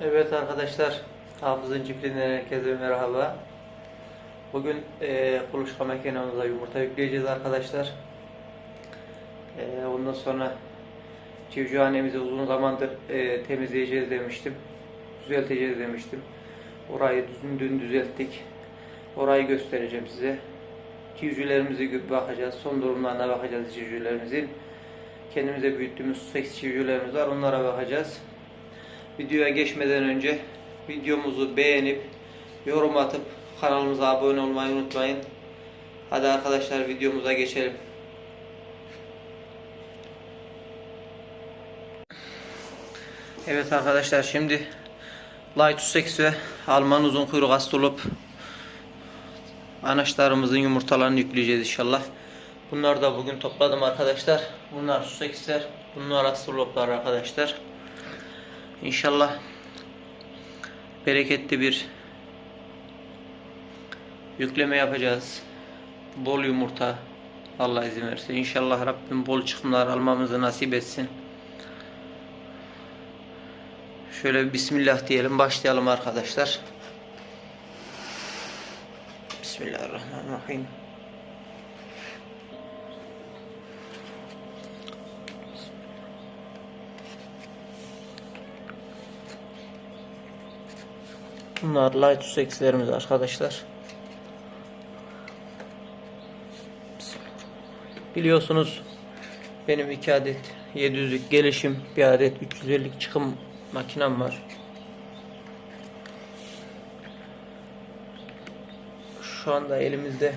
Evet arkadaşlar, Hafız'ın çiftliğinden herkese merhaba. Bugün e, kuluçka makinamıza yumurta yükleyeceğiz arkadaşlar. E, ondan sonra civcivhanemizi uzun zamandır e, temizleyeceğiz demiştim. Düzelteceğiz demiştim. Orayı dün, dün düzelttik. Orayı göstereceğim size. Civcivlerimizi bakacağız. Son durumlarına bakacağız civcivlerimizin. Kendimize büyüttüğümüz seks civcivlerimiz var. Onlara bakacağız. Videoya geçmeden önce videomuzu beğenip yorum atıp kanalımıza abone olmayı unutmayın. Hadi arkadaşlar videomuza geçelim. Evet arkadaşlar şimdi Light 8 ve Alman uzun kuyruk astrolop anaçlarımızın yumurtalarını yükleyeceğiz inşallah. Bunları da bugün topladım arkadaşlar. Bunlar Sussex'ler, bunlar astroloplar arkadaşlar. İnşallah bereketli bir yükleme yapacağız. Bol yumurta Allah izin verirse. İnşallah Rabbim bol çıkımlar almamızı nasip etsin. Şöyle Bismillah diyelim. Başlayalım arkadaşlar. Bismillahirrahmanirrahim. Bunlar light Sussex'lerimiz arkadaşlar. Biliyorsunuz benim iki adet 700'lük gelişim, bir adet 350'lik çıkım makinem var. Şu anda elimizde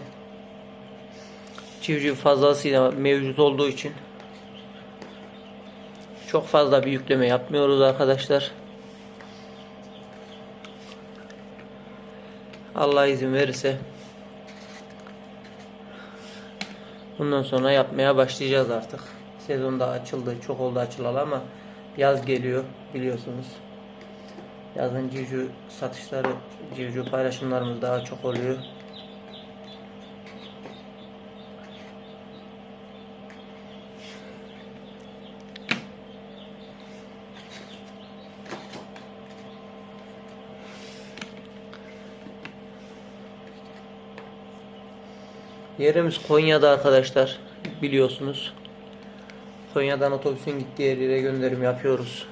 civciv fazlasıyla mevcut olduğu için çok fazla bir yükleme yapmıyoruz arkadaşlar. Allah izin verirse bundan sonra yapmaya başlayacağız artık. Sezon da açıldı. Çok oldu açılalı ama yaz geliyor biliyorsunuz. Yazın civciv satışları, civciv paylaşımlarımız daha çok oluyor. Yerimiz Konya'da arkadaşlar. Biliyorsunuz. Konya'dan otobüsün gittiği yere gönderim yapıyoruz.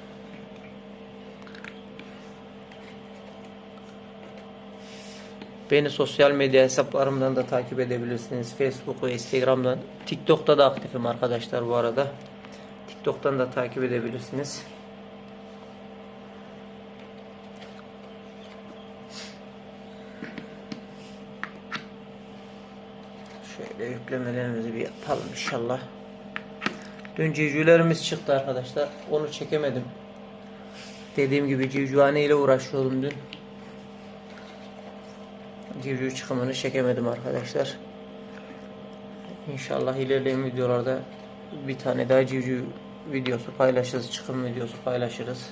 Beni sosyal medya hesaplarımdan da takip edebilirsiniz. Facebook ve Instagram'dan. TikTok'ta da aktifim arkadaşlar bu arada. TikTok'tan da takip edebilirsiniz. Şöyle yüklemelerimizi bir yapalım inşallah. Dün civcivlerimiz çıktı arkadaşlar. Onu çekemedim. Dediğim gibi civcivhane ile uğraşıyordum dün. Civciv çıkımını çekemedim arkadaşlar. İnşallah ilerleyen videolarda bir tane daha civciv videosu paylaşırız. Çıkım videosu paylaşırız.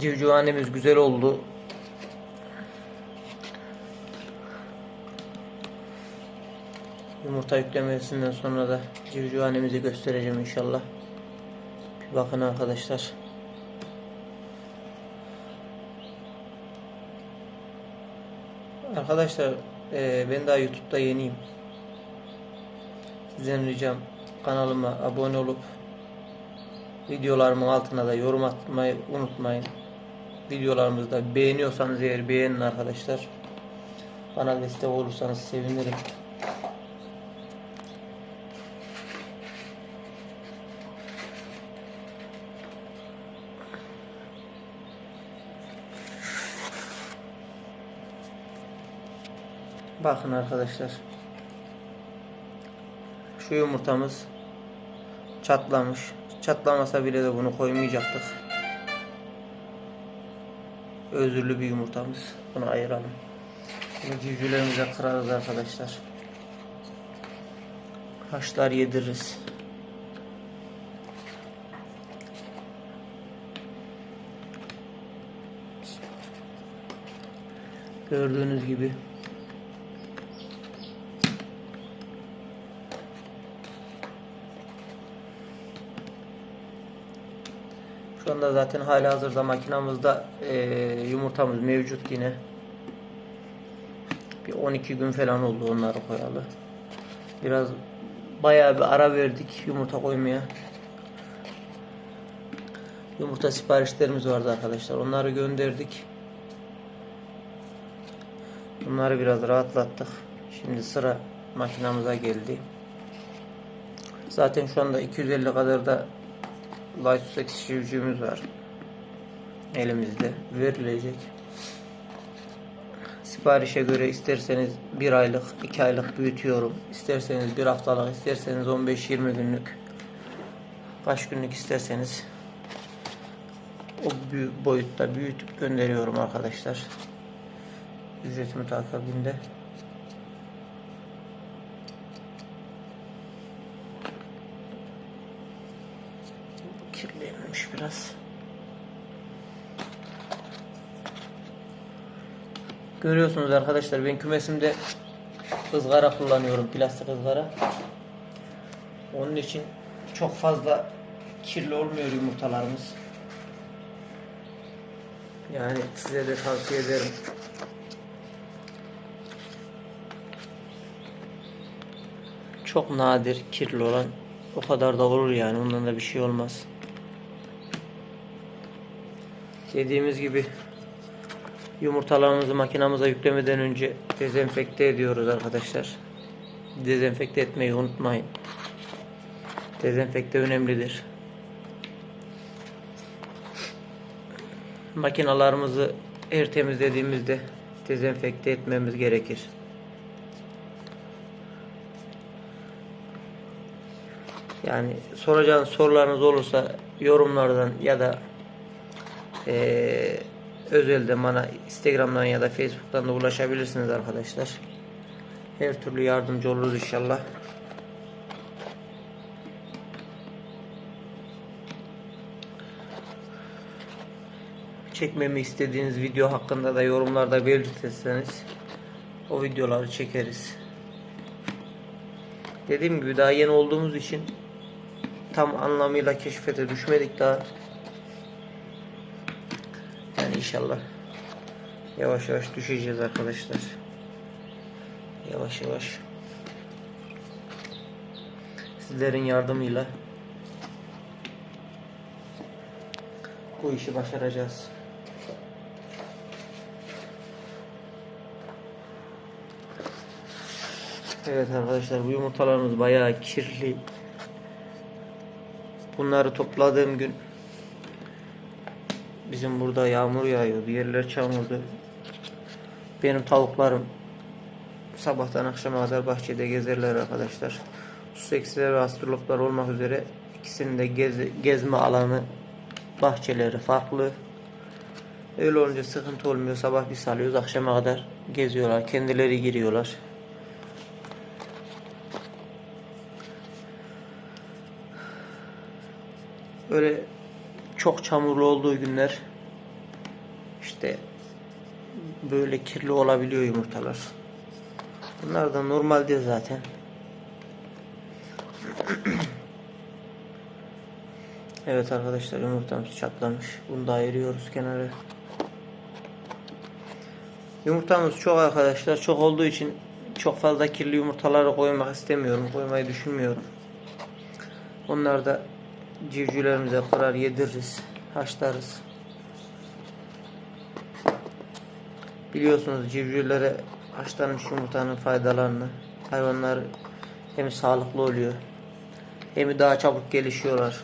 Civcivhanemiz güzel oldu. Yumurta yüklemesinden sonra da civcivhanemizi göstereceğim inşallah. Bir bakın arkadaşlar. Arkadaşlar eee, ben daha YouTube'da yeniyim. Sizden ricam kanalıma abone olup videolarımın altına da yorum atmayı unutmayın. Videolarımızı da beğeniyorsanız eğer beğenin arkadaşlar. Bana destek olursanız sevinirim. Bakın arkadaşlar. Şu yumurtamız çatlamış. Çatlamasa bile de bunu koymayacaktık. Özürlü bir yumurtamız. Bunu ayıralım. Bunu civcivlerimize kırarız arkadaşlar. Haşlar yediririz. Gördüğünüz gibi Şu zaten hali hazırda makinamızda eee, yumurtamız mevcut yine. Bir 12 gün falan oldu onları koyalı. Biraz bayağı bir ara verdik yumurta koymaya. Yumurta siparişlerimiz vardı arkadaşlar. Onları gönderdik. Bunları biraz rahatlattık. Şimdi sıra makinamıza geldi. Zaten şu anda 250 kadar da Light ekşivcimiz var. Elimizde verilecek. Siparişe göre isterseniz bir aylık, iki aylık büyütüyorum. İsterseniz bir haftalık, isterseniz 15-20 günlük. Kaç günlük isterseniz o boyutta büyütüp gönderiyorum arkadaşlar. Ücreti mutakabinde. Kirlenmiş biraz. Görüyorsunuz arkadaşlar ben kümesimde ızgara kullanıyorum plastik ızgara. Onun için çok fazla kirli olmuyor yumurtalarımız. Yani size de tavsiye ederim. Çok nadir kirli olan o kadar da olur yani ondan da bir şey olmaz. Dediğimiz gibi yumurtalarımızı makinamıza yüklemeden önce dezenfekte ediyoruz arkadaşlar. Dezenfekte etmeyi unutmayın. Dezenfekte önemlidir. Makinalarımızı her temizlediğimizde dezenfekte etmemiz gerekir. Yani soracağınız sorularınız olursa yorumlardan ya da eee özelden bana Instagram'dan ya da Facebook'tan da ulaşabilirsiniz arkadaşlar. Her türlü yardımcı oluruz inşallah. Çekmemi istediğiniz video hakkında da yorumlarda belirtirseniz o videoları çekeriz. Dediğim gibi daha yeni olduğumuz için tam anlamıyla keşfete düşmedik daha. İnşallah yavaş yavaş düşeceğiz arkadaşlar. Yavaş yavaş. Sizlerin yardımıyla bu işi başaracağız. Evet arkadaşlar bu yumurtalarımız bayağı kirli. Bunları topladığım gün bizim burada yağmur yağıyordu. Yerler çamurdu. Benim tavuklarım sabahtan akşama kadar bahçede gezerler arkadaşlar. Suseksiler ve astrologlar olmak üzere ikisinin de gez, gezme alanı bahçeleri farklı. Öyle olunca sıkıntı olmuyor. Sabah bir salıyoruz akşama kadar geziyorlar. Kendileri giriyorlar. Öyle çok çamurlu olduğu günler işte böyle kirli olabiliyor yumurtalar. Bunlar da normaldir zaten. evet arkadaşlar yumurtamız çatlamış. Bunu da ayırıyoruz kenara. Yumurtamız çok arkadaşlar. Çok olduğu için çok fazla kirli yumurtaları koymak istemiyorum. Koymayı düşünmüyorum. Onlar da civcivlerimize kırar yediririz. Haşlarız. Biliyorsunuz civcivlere haşlanmış yumurtanın faydalarını. Hayvanlar hem sağlıklı oluyor hem daha çabuk gelişiyorlar.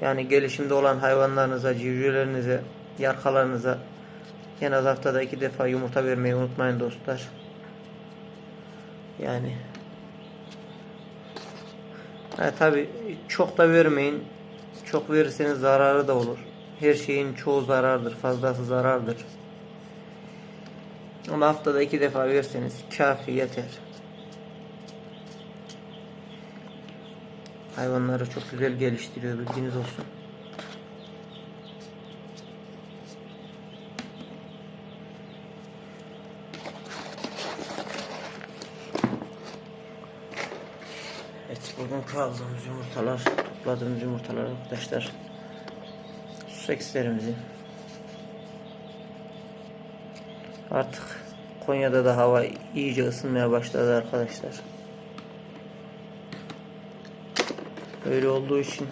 Yani gelişimde olan hayvanlarınıza, civcivlerinize, yarkalarınıza en az haftada iki defa yumurta vermeyi unutmayın dostlar. Yani ha, tabi çok da vermeyin. Çok verirseniz zararı da olur. Her şeyin çoğu zarardır. Fazlası zarardır. Ama haftada iki defa verseniz kafi yeter. Hayvanları çok güzel geliştiriyor bilginiz olsun. Evet bugün aldığımız yumurtalar, topladığımız yumurtalar arkadaşlar. Susekslerimizi. Artık Konya'da da hava iyice ısınmaya başladı arkadaşlar. Öyle olduğu için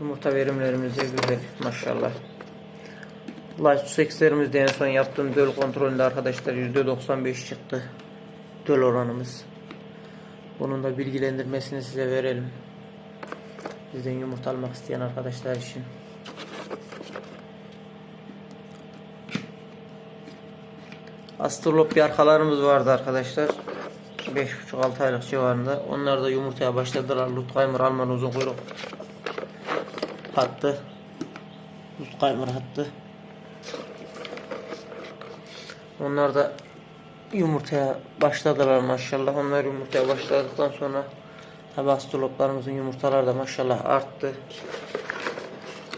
yumurta verimlerimiz de güzel maşallah. Light Susekslerimizde en son yaptığım döl kontrolünde arkadaşlar %95 çıktı. Döl oranımız. Bunun da bilgilendirmesini size verelim. Bizden yumurta almak isteyen arkadaşlar için. Astrolop yarkalarımız vardı arkadaşlar. 5,5-6 aylık civarında. Onlar da yumurtaya başladılar. Lutkaymer Alman uzun kuyruk hattı. Lutkaymer hattı. Onlar da yumurtaya başladılar maşallah. Onlar yumurtaya başladıktan sonra tabi astroloplarımızın yumurtaları da maşallah arttı.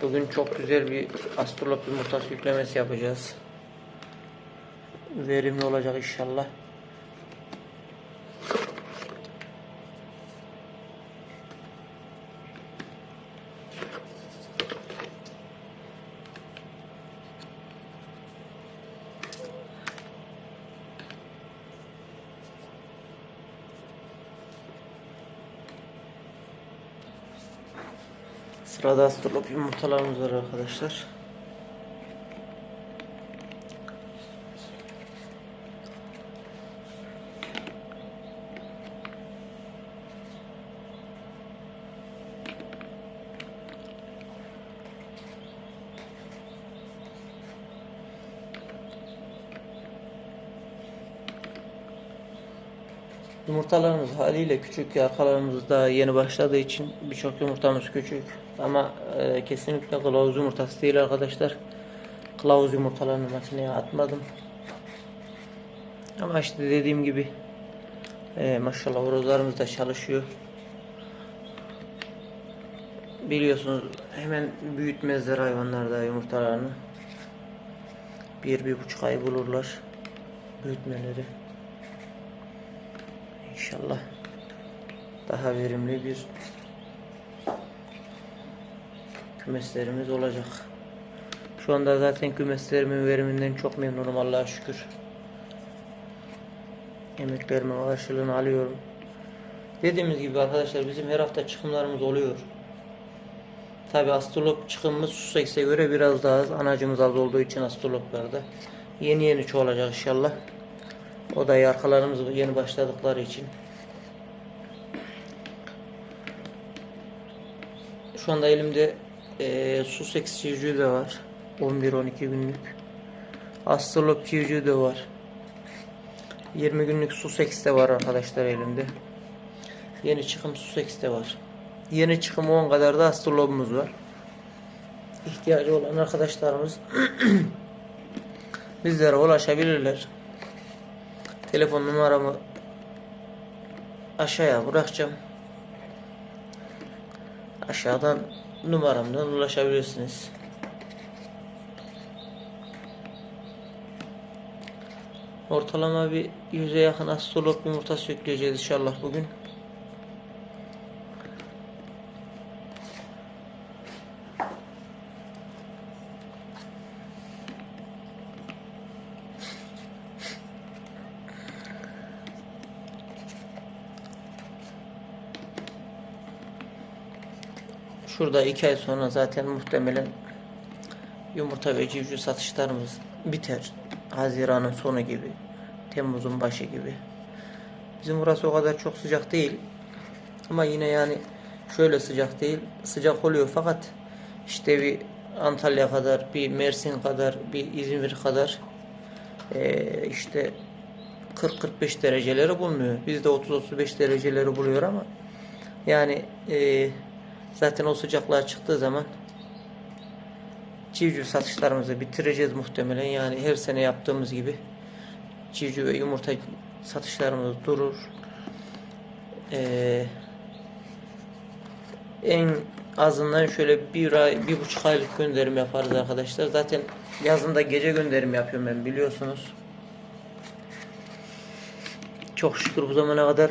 Bugün çok güzel bir astrolop yumurtası yüklemesi yapacağız. Verimli olacak inşallah. Sırada astrolop yumurtalarımız var arkadaşlar. Yumurtalarımız haliyle küçük, arkalarımız daha yeni başladığı için birçok yumurtamız küçük. Ama e, kesinlikle kılavuz yumurtası değil arkadaşlar. Kılavuz yumurtalarını makineye atmadım. Ama işte dediğim gibi e, maşallah horozlarımız da çalışıyor. Biliyorsunuz hemen büyütmezler hayvanlar da yumurtalarını. Bir, bir buçuk ay bulurlar büyütmeleri. İnşallah daha verimli bir kümeslerimiz olacak. Şu anda zaten kümeslerimin veriminden çok memnunum Allah'a şükür. Emeklerimin karşılığını alıyorum. Dediğimiz gibi arkadaşlar bizim her hafta çıkımlarımız oluyor. Tabi astrolog çıkımımız Sussex'e göre biraz daha az. Anacımız az olduğu için astrologlarda. Yeni yeni çoğalacak inşallah. O da yarkalarımız yeni başladıkları için. Şu anda elimde e, Sussex civcivi de var. 11-12 günlük. Astrolop civcivi de var. 20 günlük Sussex de var arkadaşlar elimde. Yeni çıkım Sussex de var. Yeni çıkım 10 kadar da astrolobumuz var. İhtiyacı olan arkadaşlarımız bizlere ulaşabilirler. Telefon numaramı aşağıya bırakacağım. Aşağıdan numaramdan ulaşabilirsiniz. Ortalama bir yüze yakın astrolog yumurtası yükleyeceğiz inşallah bugün. Şurada iki ay sonra zaten muhtemelen yumurta ve civciv satışlarımız biter. Haziran'ın sonu gibi, Temmuz'un başı gibi. Bizim burası o kadar çok sıcak değil. Ama yine yani şöyle sıcak değil. Sıcak oluyor fakat işte bir Antalya kadar, bir Mersin kadar, bir İzmir kadar eee, işte 40-45 dereceleri bulunuyor. Bizde 30-35 dereceleri buluyor ama yani eee Zaten o sıcaklığa çıktığı zaman civciv satışlarımızı bitireceğiz muhtemelen. Yani her sene yaptığımız gibi civciv ve yumurta satışlarımız durur. Ee, en azından şöyle bir ay, bir buçuk aylık gönderim yaparız arkadaşlar. Zaten yazında gece gönderim yapıyorum ben biliyorsunuz. Çok şükür bu zamana kadar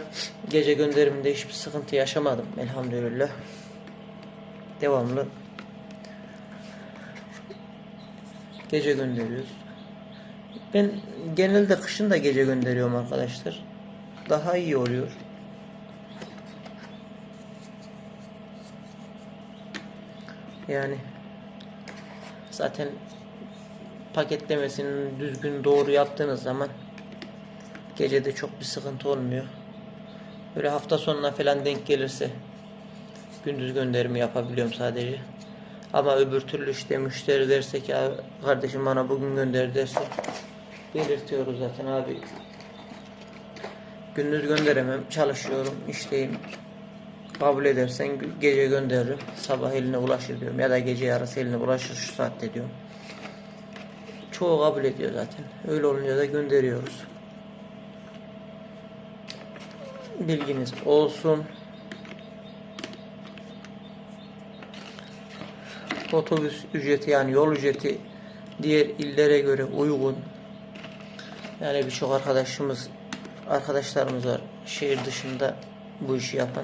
gece gönderiminde hiçbir sıkıntı yaşamadım elhamdülillah. Devamlı gece gönderiyoruz. Ben genelde kışın da gece gönderiyorum arkadaşlar. Daha iyi oluyor. Yani zaten paketlemesini düzgün doğru yaptığınız zaman gecede çok bir sıkıntı olmuyor. Böyle hafta sonuna falan denk gelirse gündüz gönderimi yapabiliyorum sadece. Ama öbür türlü işte müşteri derse ki "Abi, kardeşim bana bugün gönder derse belirtiyoruz zaten abi. Gündüz gönderemem çalışıyorum işteyim. Kabul edersen gece gönderirim. Sabah eline ulaşır diyorum ya da gece yarısı eline ulaşır şu saatte diyorum. Çoğu kabul ediyor zaten. Öyle olunca da gönderiyoruz. Bilginiz olsun. Otobüs ücreti yani yol ücreti diğer illere göre uygun. Yani birçok arkadaşımız arkadaşlarımız var şehir dışında bu işi yapan.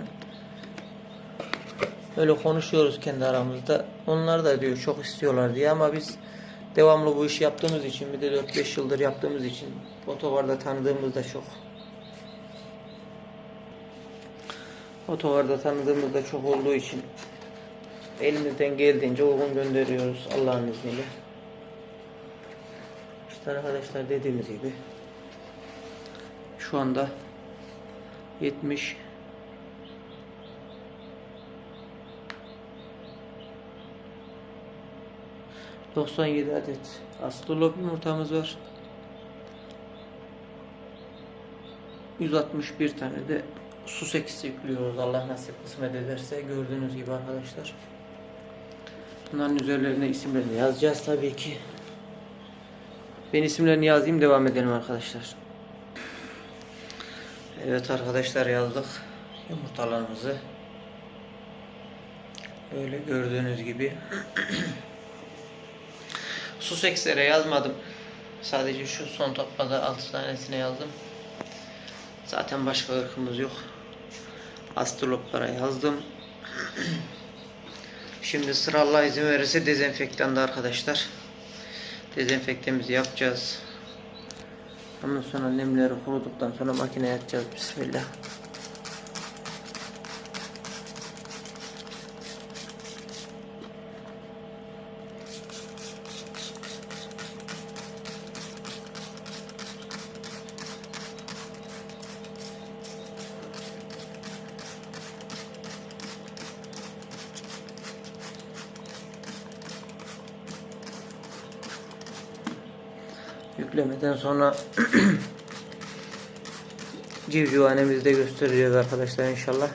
Öyle konuşuyoruz kendi aramızda. Onlar da diyor çok istiyorlar diye ama biz devamlı bu işi yaptığımız için bir de 4-5 yıldır yaptığımız için otogarda tanıdığımız da çok. Otogarda tanıdığımız da çok olduğu için elimizden geldiğince uygun gönderiyoruz Allah'ın izniyle. İşte arkadaşlar dediğimiz gibi şu anda 70 97 adet astrolog yumurtamız var. 161 tane de su sekisi yüklüyoruz Allah nasip kısmet ederse gördüğünüz gibi arkadaşlar. Bunların üzerlerine isimlerini yazacağız tabii ki. Ben isimlerini yazayım devam edelim arkadaşlar. Evet arkadaşlar yazdık yumurtalarımızı. Böyle gördüğünüz gibi. Su sekslere yazmadım. Sadece şu son toplada 6 tanesine yazdım. Zaten başka ırkımız yok. Astroloplara yazdım. Şimdi sıra Allah izin verirse dezenfektanda arkadaşlar. Dezenfektemizi yapacağız. Ondan sonra nemleri kuruduktan sonra makineye atacağız. Bismillah. Yüklemeden sonra civcivhanemizi de göstereceğiz arkadaşlar inşallah.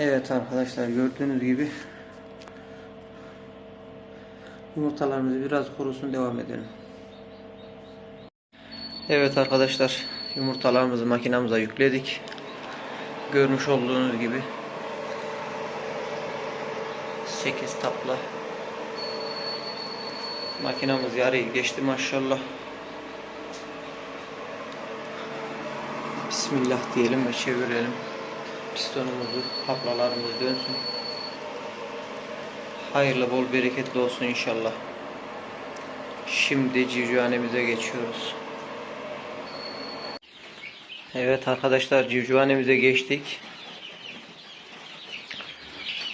Evet arkadaşlar gördüğünüz gibi yumurtalarımızı biraz kurusun devam edelim. Evet arkadaşlar yumurtalarımızı makinamıza yükledik. Görmüş olduğunuz gibi 8 tapla makinamız yarıyı geçti maşallah. Bismillah diyelim ve çevirelim pistonumuzu, taplalarımız dönsün. Hayırlı, bol, bereketli olsun inşallah. Şimdi civcivhanemize geçiyoruz. Evet arkadaşlar civcivhanemize geçtik.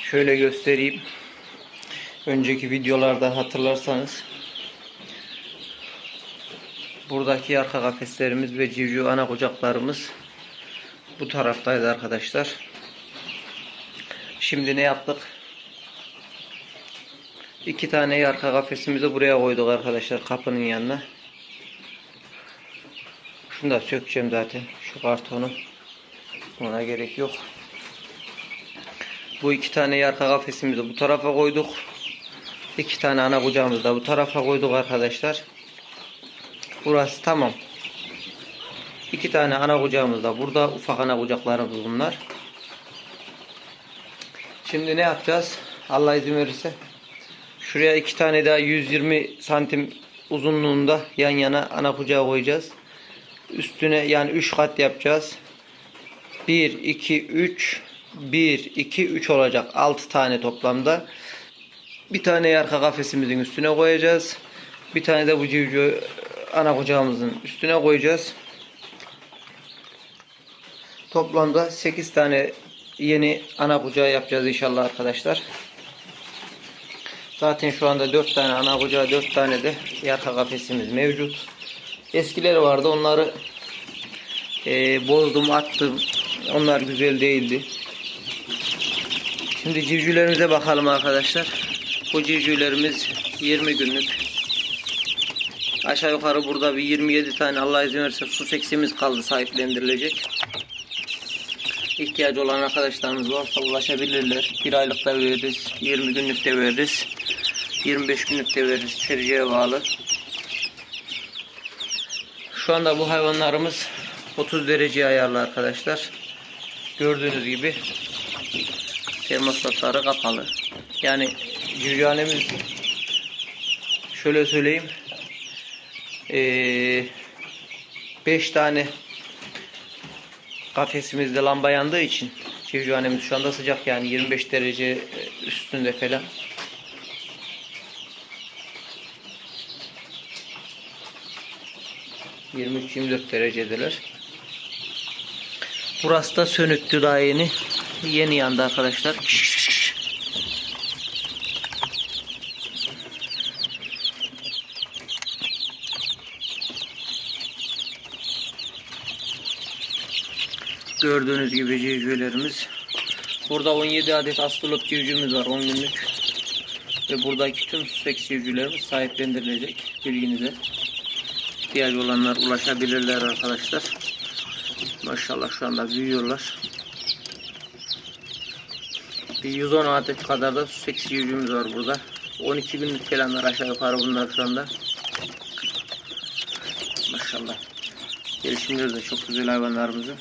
Şöyle göstereyim. Önceki videolarda hatırlarsanız buradaki arka kafeslerimiz ve civciv ana kucaklarımız bu taraftaydı arkadaşlar. Şimdi ne yaptık? iki tane yarka kafesimizi buraya koyduk arkadaşlar kapının yanına. Şunu da sökeceğim zaten. Şu kartonu. Ona gerek yok. Bu iki tane yarka kafesimizi bu tarafa koyduk. İki tane ana kucağımızı da bu tarafa koyduk arkadaşlar. Burası tamam. İki tane ana kucağımız da burada. Ufak ana kucaklarımız bunlar. Şimdi ne yapacağız? Allah izin verirse. Şuraya iki tane daha 120 santim uzunluğunda yan yana ana kucağı koyacağız. Üstüne yani 3 kat yapacağız. 1, 2, 3 1, 2, 3 olacak. 6 tane toplamda. Bir tane arka kafesimizin üstüne koyacağız. Bir tane de bu civciv ana kucağımızın üstüne koyacağız. Toplamda 8 tane yeni ana kucağı yapacağız inşallah arkadaşlar. Zaten şu anda 4 tane ana kucağı 4 tane de yarka kafesimiz mevcut. Eskileri vardı onları e, bozdum attım. Onlar güzel değildi. Şimdi civcivlerimize bakalım arkadaşlar. Bu civcivlerimiz 20 günlük. Aşağı yukarı burada bir 27 tane Allah izin verirse su seksimiz kaldı sahiplendirilecek. İhtiyacı olan arkadaşlarımız varsa ulaşabilirler. Bir aylık da veririz, 20 günlük de veririz. 25 günlük de veririz. Tercihe bağlı. Şu anda bu hayvanlarımız 30 derece ayarlı arkadaşlar. Gördüğünüz gibi termostatları kapalı. Yani cüccanemiz şöyle söyleyeyim 5 tane kafesimizde lamba yandığı için civcivanemiz şu anda sıcak yani 25 derece üstünde falan. ...23-24 derecedeler. Burası da sönüktü daha yeni. Yeni yandı arkadaşlar. Gördüğünüz gibi civcivlerimiz. Burada 17 adet astrolog civcivimiz var 10 günlük. Ve buradaki tüm süseks civcivlerimiz sahiplendirilecek bilginize. İhtiyacı olanlar ulaşabilirler arkadaşlar. Maşallah şu anda büyüyorlar. Bir 110 adet kadar da süseks civcivimiz var burada. 12 günlük falanlar aşağı yukarı bunlar şu anda. Maşallah. Gelişimleri de çok güzel hayvanlarımızın.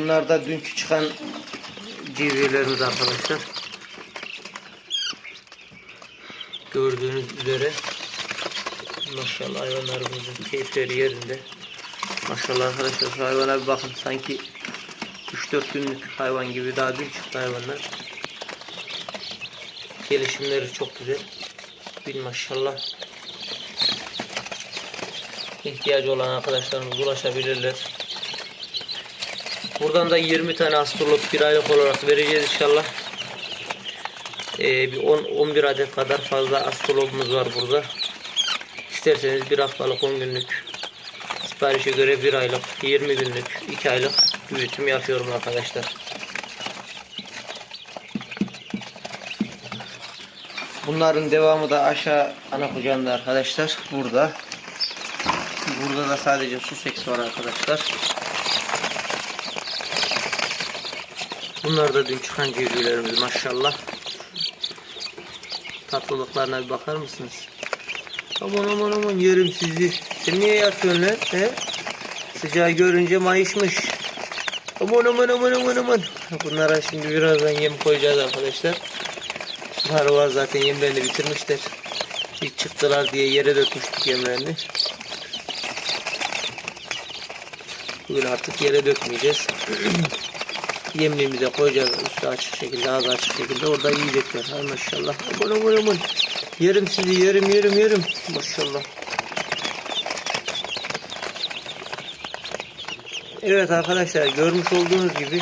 Bunlar da dünkü çıkan civcivlerimiz arkadaşlar. Gördüğünüz üzere maşallah hayvanlarımızın keyifleri yerinde. Maşallah arkadaşlar şu hayvana bir bakın sanki 3-4 günlük hayvan gibi daha dün çıktı hayvanlar. Gelişimleri çok güzel. Bir maşallah. İhtiyacı olan arkadaşlarımız ulaşabilirler. Buradan da 20 tane astrolog bir aylık olarak vereceğiz inşallah. Ee, bir 10 11 adet kadar fazla astrologumuz var burada. İsterseniz bir haftalık 10 günlük siparişe göre bir aylık 20 günlük 2 aylık büyütüm yapıyorum arkadaşlar. Bunların devamı da aşağı ana kucağında arkadaşlar. Burada. Burada da sadece su seksi var arkadaşlar. Bunlar da dün çıkan civcivlerimiz maşallah. Tatlılıklarına bir bakar mısınız? Aman aman aman yerim sizi. Sen niye yatıyorsun lan? He? Sıcağı görünce mayışmış. Aman aman aman aman aman. Bunlara şimdi birazdan yem koyacağız arkadaşlar. Bunlar var zaten yemlerini bitirmişler. Bir çıktılar diye yere dökmüştük yemlerini. Bugün artık yere dökmeyeceğiz. Yemliğimize koyacağız üstü açık şekilde ağzı açık şekilde orada yiyecekler. Hay maşallah. Aman aman aman. Yerim sizi yerim yerim yerim. Maşallah. Evet arkadaşlar görmüş olduğunuz gibi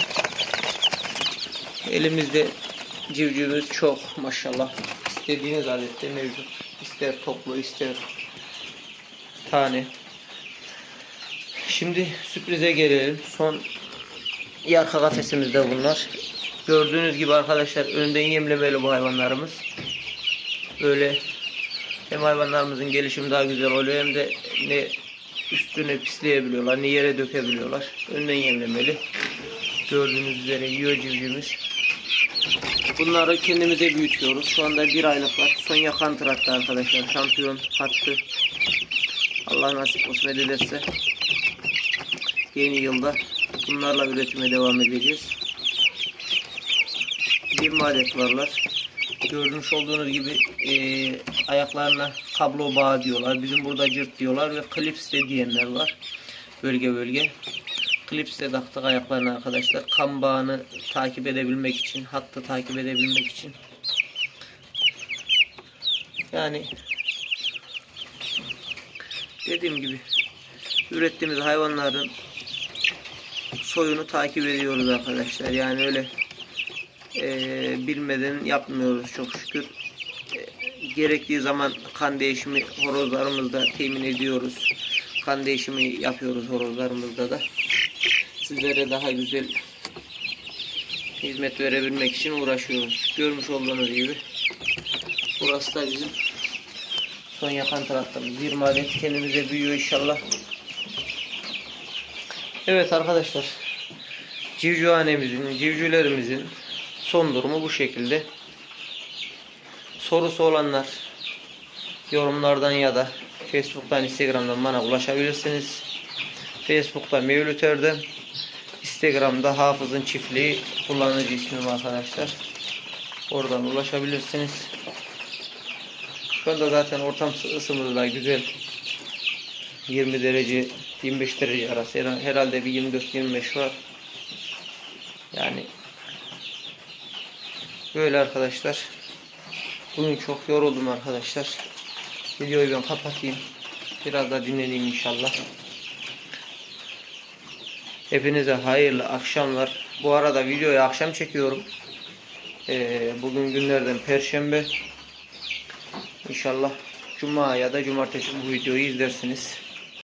elimizde civcivimiz çok maşallah. İstediğiniz adette mevcut. İster toplu ister tane. Şimdi sürprize gelelim. Son yarka kafesimizde bunlar. Gördüğünüz gibi arkadaşlar önden yemlemeli bu hayvanlarımız. Böyle hem hayvanlarımızın gelişimi daha güzel oluyor hem de ne üstüne pisleyebiliyorlar ne yere dökebiliyorlar. Önden yemlemeli. Gördüğünüz üzere yiyor civcivimiz. Bunları kendimize büyütüyoruz. Şu anda bir aylıklar. Son yakan traktı arkadaşlar. Şampiyon hattı. Allah nasip olsun ederse yeni yılda bunlarla üretime devam edeceğiz. 20 adet varlar. Görmüş olduğunuz gibi e, ayaklarına kablo bağı diyorlar. Bizim burada cırt diyorlar ve klips de diyenler var. Bölge bölge. Klips de taktık ayaklarına arkadaşlar. Kan bağını takip edebilmek için, hattı takip edebilmek için. Yani dediğim gibi ürettiğimiz hayvanların soyunu takip ediyoruz arkadaşlar. Yani öyle e, bilmeden yapmıyoruz çok şükür. E, gerektiği zaman kan değişimi horozlarımızda temin ediyoruz. Kan değişimi yapıyoruz horozlarımızda da. Sizlere daha güzel hizmet verebilmek için uğraşıyoruz. Görmüş olduğunuz gibi burası da bizim son yakan taraftamız. 20 adet kendimize büyüyor inşallah. Evet arkadaşlar. Civcivhanemizin, civcivlerimizin son durumu bu şekilde. Sorusu olanlar yorumlardan ya da Facebook'tan, Instagram'dan bana ulaşabilirsiniz. Facebook'ta Mevlüt Erdem, Instagram'da Hafız'ın Çiftliği kullanıcı ismim arkadaşlar. Oradan ulaşabilirsiniz. Şu anda zaten ortam ısımız da güzel. 20 derece 25 derece arası Her- herhalde bir 24-25 var. Yani böyle arkadaşlar. Bugün çok yoruldum arkadaşlar. Videoyu ben kapatayım. Biraz da dinleneyim inşallah. Hepinize hayırlı akşamlar. Bu arada videoyu akşam çekiyorum. Ee, bugün günlerden perşembe. İnşallah cuma ya da cumartesi bu videoyu izlersiniz.